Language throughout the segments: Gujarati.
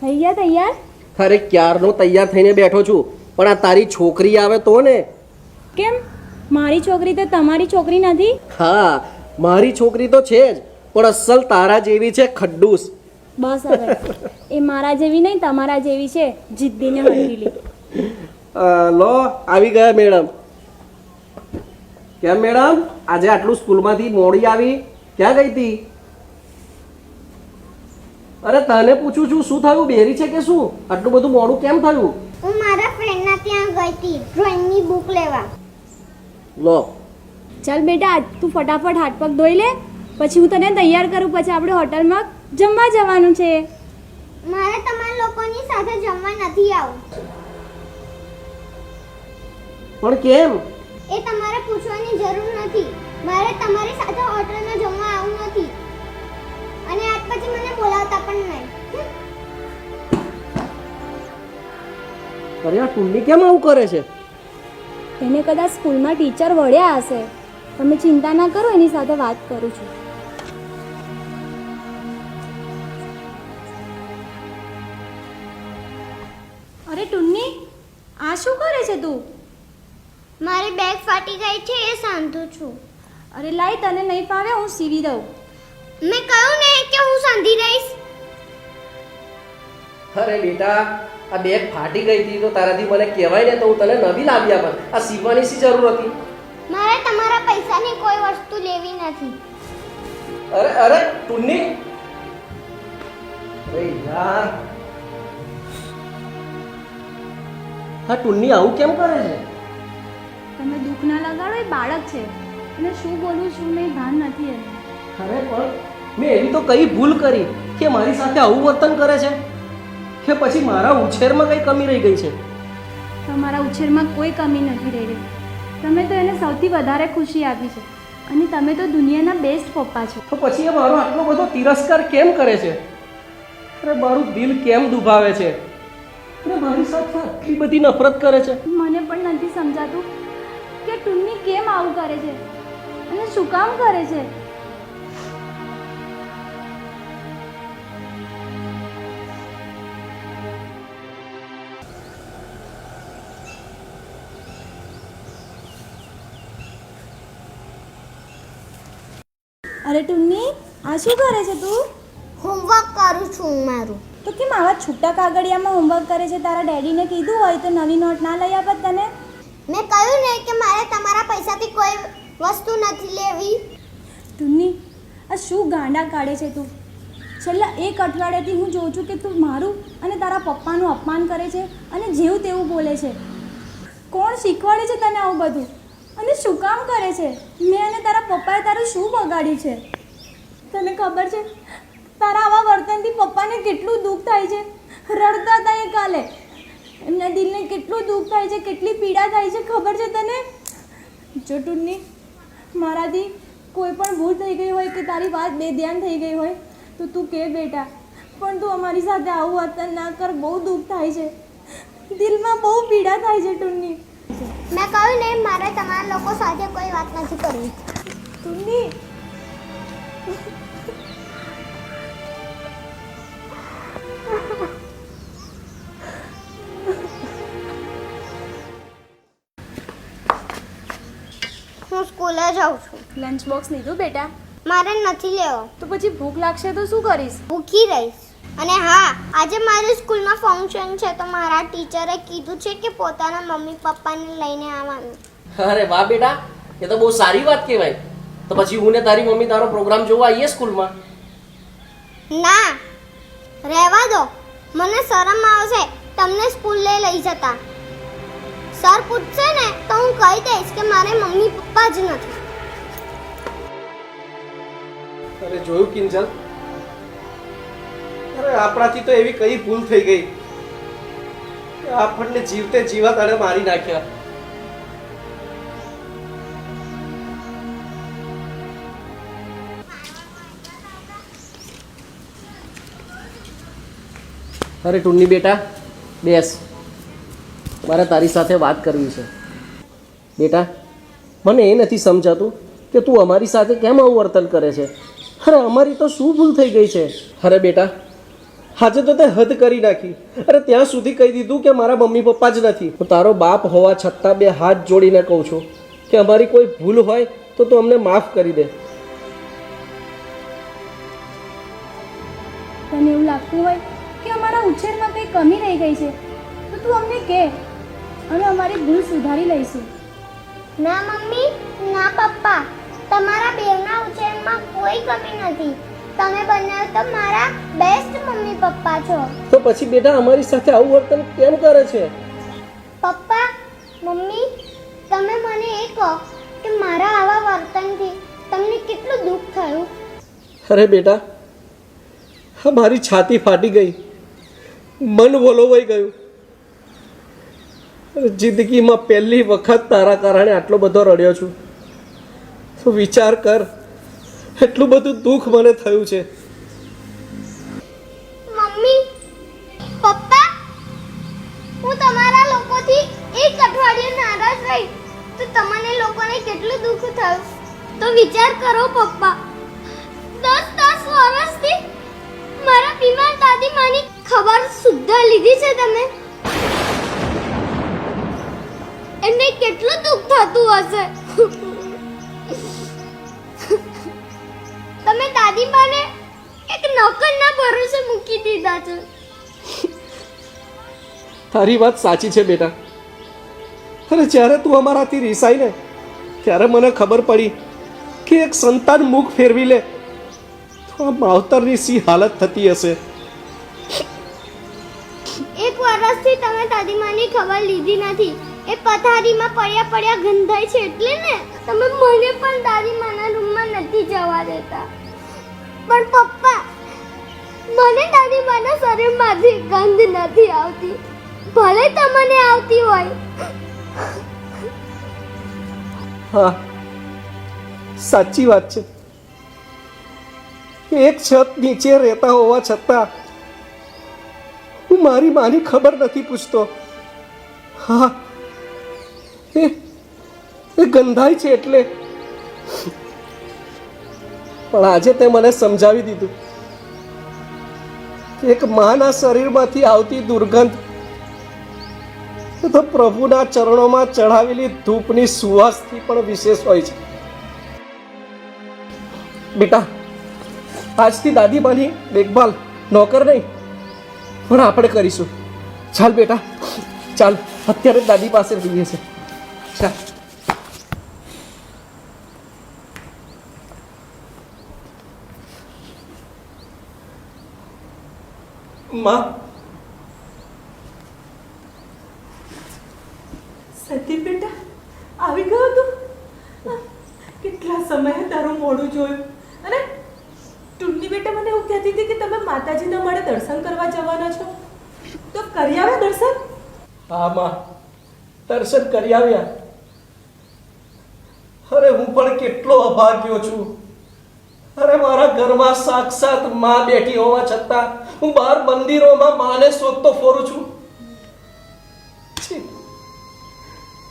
થઈ ગયા તૈયાર? અરે ક્યારનો તૈયાર થઈને બેઠો છું પણ આ તારી છોકરી આવે તો ને. કેમ? મારી છોકરી તો તમારી છોકરી નથી? હા મારી છોકરી તો છે જ પણ અસલ તારા જેવી છે ખડ્ડુસ. બસ એ મારા જેવી નહીં તમારા જેવી છે. જિદ્દીને હઠીલી અ, લો આવી ગયા મેડમ. કેમ મેડમ? આજે આટલું સ્કૂલમાંથી મોડી આવી. ક્યાં ગઈ હતી અરે તને પૂછું છું શું થયું? બેરી છે કે શું? આટલું બધું મોડું કેમ થયું? હું મારા ફ્રેન્ડના ત્યાં ગઈ હતી ડ્રોઈંગની બુક લેવા. લો. ચાલ બેટા તું ફટાફટ હાથ પગ ધોઈ લે પછી હું તને તૈયાર કરું પછી આપણે હોટલમાં જમવા જવાનું છે. મારે તમારા લોકોની સાથે જમવા નથી આવું પણ કેમ? એ તમારે પૂછવાની જરૂર નથી. મારે તમારી સાથે હોટલમાં અરે આ ટુન્ની કેમ આવું કરે છે? એને કદાચ સ્કૂલમાં ટીચર વળ્યા હશે. તમે ચિંતા ના કરો એની સાથે વાત કરું છું. અરે ટુન્ની આ શું કરે છે તું? મારી બેગ ફાટી ગઈ છે એ સાંધું છું. અરે લાઈ તને નહીં ફાવે હું સીવી દઉં. મેં કહ્યું ને કે હું સાંધી રહીશ. અરે બેટા? આ બેગ ફાટી ગઈ હતી તો તારાથી મને કહેવાય ને તો હું તને નવી લાવી આપત. આ સીવવાની શી જરૂર હતી? મારે તમારા પૈસાની કોઈ વસ્તુ લેવી નથી. અરે અરે ટુન્ની! અરે યાર. હા ટુન્ની આવું કેમ કરે છે? તમે દુઃખ ના લગાડો એ બાળક છે. અને શું બોલું શું નહીં ભાન નથી એને. અરે પણ મેં એવી તો કઈ ભૂલ કરી કે મારી સાથે આવું વર્તન કરે છે? કે પછી મારા ઉછેરમાં કઈ કમી રહી ગઈ છે? તમારા ઉછેરમાં કોઈ કમી નથી રહી રહી. તમે તો એને સૌથી વધારે ખુશી આપી છે. અને તમે તો દુનિયાના બેસ્ટ પપ્પા છો. તો પછી એ મારો આટલો બધો તિરસ્કાર કેમ કરે છે? અરે મારું દિલ કેમ દુભાવે છે? અરે મારી સાથે આટલી બધી નફરત કરે છે? મને પણ નથી સમજાતું કે ટુન્ની કેમ આવું કરે છે? અને શું કામ કરે છે? અરે ટુન્ની આ શું કરે છે તું? હોમવર્ક કરું છું મારું. તો કેમ આવા છૂટા કાગળિયામાં હોમવર્ક કરે છે? તારા ડેડીને કીધું હોય તો નવી નોટ ના લઈ આપત તને. મેં કહ્યું ને કે મારે તમારા પૈસાથી કોઈ વસ્તુ નથી લેવી. ટુન્ની આ શું ગાંડા કાઢે છે તું? છેલ્લા એક અઠવાડિયાથી હું જોઉં છું કે તું મારું અને તારા પપ્પાનું અપમાન કરે છે અને જેવું તેવું બોલે છે. કોણ શીખવાડે છે તને આવું બધું? અને શું કામ કરે છે? મેં અને તારા પપ્પાએ તારું શું બગાડ્યું છે? તને ખબર છે, તારા આવા વર્તનથી પપ્પાને કેટલું દુઃખ થાય છે? રડતા હતા એ કાલે. એમના દિલને કેટલું દુઃખ થાય છે, કેટલી પીડા થાય છે, ખબર છે તને? જો ટુન્ની મારાથી કોઈ પણ ભૂલ થઈ ગઈ હોય કે તારી વાત બેધ્યાન થઈ ગઈ હોય, તો તું કે બેટા. પણ તું અમારી સાથે આવું વર્તન ના કર, બહુ દુઃખ થાય છે. દિલમાં બહુ પીડા થાય છે ટુન્ની મેં કહ્યું ને મારે તમારા લોકો સાથે કોઈ વાત નથી કરવી. ટુન્ની હું સ્કૂલે જાઉં છું. લંચ બોક્સ લીધું બેટા? મારે નથી લેવો. તો પછી ભૂખ લાગશે તો શું કરીશ? ભૂખી રહીશ. અને હા આજે મારી સ્કૂલમાં ફંક્શન છે તો મારા ટીચરે કીધું છે કે પોતાના મમ્મી પપ્પાને લઈને આવવાનું. અરે વાહ બેટા એ તો બહુ સારી વાત કહેવાય. તો પછી હું ને તારી મમ્મી તારો પ્રોગ્રામ જોવા આવીએ સ્કૂલમાં? ના રહેવા દો. મને શરમ આવશે તમને સ્કૂલે લઈ જતા. સર પૂછશે ને તો હું કહી દઈશ કે મારે મમ્મી પપ્પા જ નથી. અરે જોયું કિંજલ આપણાથી તો એવી કઈ ભૂલ થઈ ગઈ આપણને જીવતે જીવા તને મારી નાખ્યા. અરે ટુન્ની બેટા, બેસ. મારે તારી સાથે વાત કરવી છે. બેટા, મને એ નથી સમજાતું કે તું અમારી સાથે કેમ આવું વર્તન કરે છે? અરે, અમારી તો શું ભૂલ થઈ ગઈ છે? અરે બેટા આજે તો તે હદ કરી નાખી. અરે ત્યાં સુધી કહી દીધું કે મારા મમ્મી પપ્પા જ નથી. હું તારો બાપ હોવા છતાં બે હાથ જોડીને કહું છું કે અમારી કોઈ ભૂલ હોય તો તું અમને માફ કરી દે. તને એવું લાગતું હોય કે અમારા ઉછેરમાં કંઈ કમી રહી ગઈ છે? તો તું અમને કહે અમે અમારી ભૂલ સુધારી લઈશું. ના મમ્મી ના પપ્પા. તમારા બેવના ઉછેરમાં કોઈ કમી નથી. તમે બંને તો મારા બેસ્ટ મમ્મી પપ્પા છો. તો પછી બેટા અમારી સાથે આવું વર્તન કેમ કરે છે? પપ્પા મમ્મી તમે મને એ કહો કે મારા આવા વર્તનથી તમને કેટલું દુઃખ થયું? અરે બેટા હા મારી છાતી ફાટી ગઈ. મન વલોવાઈ ગયું. જિંદગીમાં પહેલી વખત તારા કારણે આટલો બધો રડ્યો છું. તો વિચાર કર એટલું બધું દુઃખ મને થયું છે. મમ્મી, પપ્પા, હું તમારા લોકોથી એક અઠવાડિયું નારાજ રહી. તો તમને લોકોને કેટલું દુઃખ થયું? તો વિચાર કરો પપ્પા. દસ દસ વર્ષથી મારા બીમાર દાદી માની ખબર સુદ્ધા લીધી છે તમે. એમને કેટલું દુઃખ થતું હશે? તમે દાદી માને એક નોકરના ભરોસે મૂકી દીધા છે. તારી વાત સાચી છે બેટા. અરે જ્યારે તું અમારાથી રિસાઈ ને ત્યારે મને ખબર પડી કે એક સંતાન મુખ ફેરવી લે તો આ માવતરની સી હાલત થતી હશે. એક વર્ષથી તમે દાદીમાની ખબર લીધી નથી. એ પથારીમાં પડ્યા પડ્યા ગંધાય છે એટલે ને તમે મને પણ દાદીમાના રૂમમાં નથી જવા દેતા. પણ પપ્પા, મને દાદીમાના શરીરમાંથી ગંધ નથી આવતી. ભલે તમને આવતી હોય. હા, સાચી વાત છે. એક છત નીચે રહેતા હોવા છતાં હું મારી માની ખબર નથી પૂછતો. હા એ ગંધાય છે એટલે. પણ આજે તે મને સમજાવી દીધું એક માના શરીરમાંથી આવતી દુર્ગંધ તો પ્રભુના ચરણોમાં ચઢાવેલી ધૂપની સુવાસથી પણ વિશેષ હોય છે. બેટા, આજથી દાદીમાની દેખભાલ નોકર નહીં, પણ આપણે કરીશું. ચાલ બેટા, ચાલ, અત્યારે દાદી પાસે જઈએ છે ચાલ. માં. સતી બેટા આવી ગયો તું? કેટલા સમયે તારું મોડું જોયું? અને ટુન્ની બેટા મને એવું કહેતી હતી કે તમે માતાજીના મળે દર્શન કરવા જવાના છો. તો કરી આવ્યા દર્શન? હા માં. દર્શન કરી આવ્યા. અરે હું પણ કેટલો અભાગ્યો છું. અરે મારા ઘરમાં સાક્ષાતમાં બેઠી હોવા છતાં હું બહાર મંદિરોમાં માને શોધતો ફોરું છું.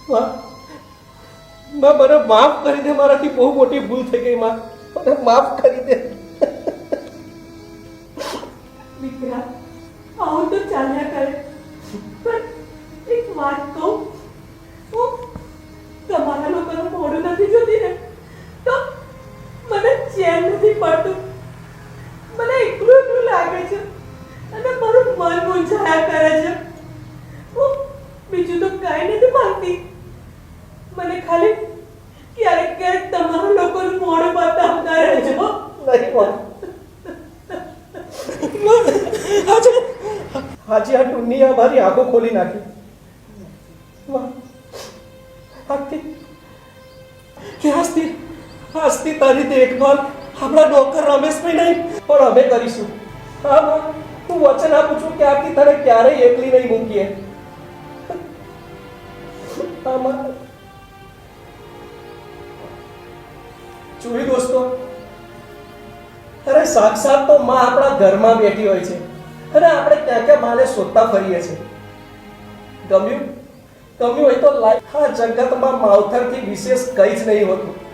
માં મને માફ કરી દે, મારાથી બહુ મોટી ભૂલ થઈ ગઈ, માં. મને માફ કરી દે. દીકરા આવું તો ચાલ્યા કરે પણ એક વાત કહું હું તમારા લોકોનું મોડું નથી જોતી ને તો મને ચેન નથી પડતું મને એકલું એકલું લાગે છે અને મારું મન મૂંઝાયા કરે છે હું બીજું તો કાંઈ નથી માંગતી મને ખાલી ક્યારેક ક્યારેક તમારા લોકોનું મોડું બતાવતા રહેજો. નહીં આજે આજે આ મારી આંખો ખોલી નાખી. આજથી કે આજથી આજથી તારી દેખભાલ આપણા રમેશભાઈ નહીં, પણ અમે કરીશું. હા, હું. વચન આપું છું કે આથી તને ક્યારેય એકલી નહીં મૂકીએ. જુહી દોસ્તો. અરે સાક્ષાત તો માં આપણા ઘરમાં બેઠી હોય છે. અને આપણે ક્યાં ક્યાં માને શોધતા ફરીએ છીએ. ગમ્યું? ગમ્યું હોય તો લાઈફ આ જગતમાં માવતરથી વિશેષ કંઈ જ નહીં હોતું.